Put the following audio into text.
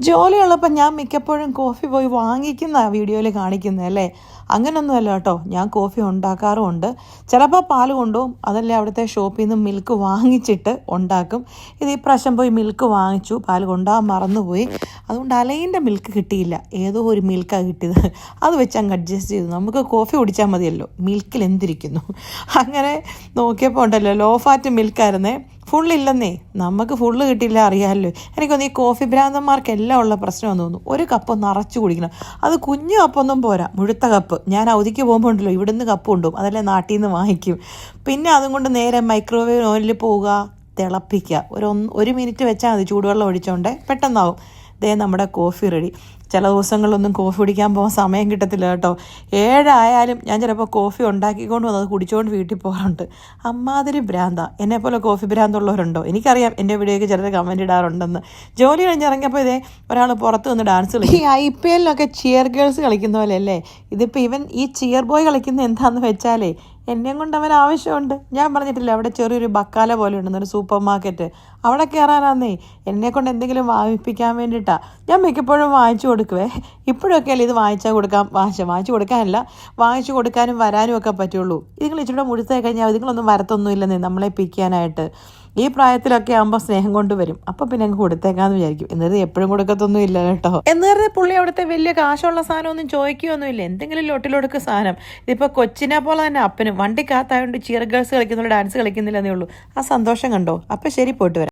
ജോലിയുള്ളപ്പോൾ ഞാൻ മിക്കപ്പോഴും കോഫി പോയി വാങ്ങിക്കുന്ന വീഡിയോയിൽ കാണിക്കുന്നത് അല്ലേ? അങ്ങനൊന്നുമല്ല കേട്ടോ. ഞാൻ കോഫി ഉണ്ടാക്കാറുമുണ്ട്. ചിലപ്പോൾ പാൽ കൊണ്ടുപോകും. അതല്ലേ അവിടുത്തെ ഷോപ്പിൽ നിന്ന് മിൽക്ക് വാങ്ങിച്ചിട്ട് ഉണ്ടാക്കും. ഇത് ഈ പ്രാവശ്യം പോയി മിൽക്ക് വാങ്ങിച്ചു. പാൽ കൊണ്ടുപോകാൻ മറന്നുപോയി. അതുകൊണ്ട് അലൈന്റെ മിൽക്ക് കിട്ടിയില്ല. ഏതോ ഒരു മിൽക്കാണ് കിട്ടിയത്. അത് വെച്ച് അങ്ങ് അഡ്ജസ്റ്റ് ചെയ്തു. നമുക്ക് കോഫി കുടിച്ചാൽ മതിയല്ലോ. മിൽക്കിൽ എന്തിരിക്കുന്നു? അങ്ങനെ നോക്കിയപ്പോൾ ഉണ്ടല്ലോ ലോ ഫാറ്റ് മിൽക്കായിരുന്നേ ഫുള്ളില്ലെന്നേ നമുക്ക് ഫുള്ള് കിട്ടില്ല അറിയാമല്ലോ എനിക്കൊന്ന് ഈ കോഫി ഭ്രാന്തന്മാർക്കെല്ലാം ഉള്ള പ്രശ്നമെന്ന് തോന്നുന്നു. ഒരു കപ്പ് നിറച്ചു കുടിക്കണം. അത് കുഞ്ഞു കപ്പൊന്നും പോരാ. മുഴുത്ത കപ്പ് ഞാൻ അവധിക്ക് പോകുമ്പോൾ ഉണ്ടല്ലോ ഇവിടുന്ന് കപ്പ് കൊണ്ടുപോകും. അതല്ലേ നാട്ടിൽ നിന്ന് വാങ്ങിക്കും. പിന്നെ അതും കൊണ്ട് നേരെ മൈക്രോവേവ് ഓവനിൽ പോവുക തിളപ്പിക്കുക. ഒരു ഒന്ന് ഒരു മിനിറ്റ് വെച്ചാൽ മതി ചൂടുവെള്ളം ഒഴിച്ചോണ്ടേ. പെട്ടെന്നാവും. ദേ നമ്മുടെ കോഫി റെഡി ചില ദിവസങ്ങളിലൊന്നും കോഫി കുടിക്കാൻ പോകാൻ സമയം കിട്ടത്തില്ല കേട്ടോ. ഏഴായാലും ഞാൻ ചിലപ്പോൾ കോഫി ഉണ്ടാക്കിക്കൊണ്ട് വന്നത് കുടിച്ചുകൊണ്ട് വീട്ടിൽ പോകാറുണ്ട്. അമ്മാതിരി ഭ്രാന്ത. എന്നെപ്പോലെ കോഫി ഭ്രാന്തുള്ളവരുണ്ടോ? എനിക്കറിയാം എന്റെ വീഡിയോയ്ക്ക് ചിലർ കമന്റ് ഇടാറുണ്ടെന്ന്. ജോലി കഴിഞ്ഞിറങ്ങിയപ്പോൾ ഇതേ ഒരാൾ പുറത്ത് നിന്ന് ഡാൻസ് കളിക്കും. ഈ ഐ പി എല്ലിലൊക്കെ ചിയർ ഗേൾസ് കളിക്കുന്ന പോലെ അല്ലേ ഇതിപ്പോൾ ഇവൻ ഈ ചിയർ ബോയ് കളിക്കുന്ന എന്താണെന്ന് വെച്ചാലേ എന്നെയും കൊണ്ട് അവൻ ആവശ്യമുണ്ട്. ഞാൻ പറഞ്ഞിട്ടില്ല അവിടെ ചെറിയൊരു ബക്കാല പോലെ ഉണ്ടെന്ന് ഒരു സൂപ്പർ മാർക്കറ്റ് അവിടെ കയറാനാന്നേ എന്നെ കൊണ്ട് എന്തെങ്കിലും വാങ്ങിപ്പിക്കാൻ വേണ്ടിയിട്ടാണ് ഞാൻ മിക്കപ്പോഴും വാങ്ങിച്ചു കൊടുക്കുവേ? ഇപ്പോഴൊക്കെ അല്ലേ ഇത് വാങ്ങിച്ചാൽ കൊടുക്കാം? വാങ്ങിച്ച വാങ്ങിച്ചു കൊടുക്കാനല്ല വാങ്ങിച്ചു കൊടുക്കാനും വരാനും ഒക്കെ പറ്റുള്ളൂ. നിങ്ങൾ ഇച്ചിരി മുഴുത്തായി കഴിഞ്ഞാൽ ഇതുങ്ങളൊന്നും വരത്തൊന്നും ഇല്ലെന്നേ നമ്മളെ പിക്കാനായിട്ട് ഈ പ്രായത്തിലൊക്കെ ആകുമ്പോൾ സ്നേഹം കൊണ്ട് വരും. അപ്പം പിന്നെ അങ്ങ് കൊടുത്തേക്കാന്ന് വിചാരിക്കും. എന്നിട്ട് എപ്പോഴും കൊടുക്കത്തൊന്നും ഇല്ല കേട്ടോ. എന്നിട്ട് പുള്ളി അവിടുത്തെ വലിയ കാശുള്ള സാധനമൊന്നും ചോദിക്കുകയൊന്നുമില്ല എന്തെങ്കിലും ലൊട്ടിലൊടുക്ക് സാധനം. ഇതിപ്പോ കൊച്ചിനെ പോലെ തന്നെ അപ്പനും. വണ്ടിക്കകത്തായതുകൊണ്ട് ചിയർ ഗേൾസ് കളിക്കുന്നുള്ളൂ ഡാൻസ് കളിക്കുന്നില്ലെന്നേ ഉള്ളൂ. ആ സന്തോഷം കണ്ടോ? അപ്പം ശരി പോയിട്ട് വരാം.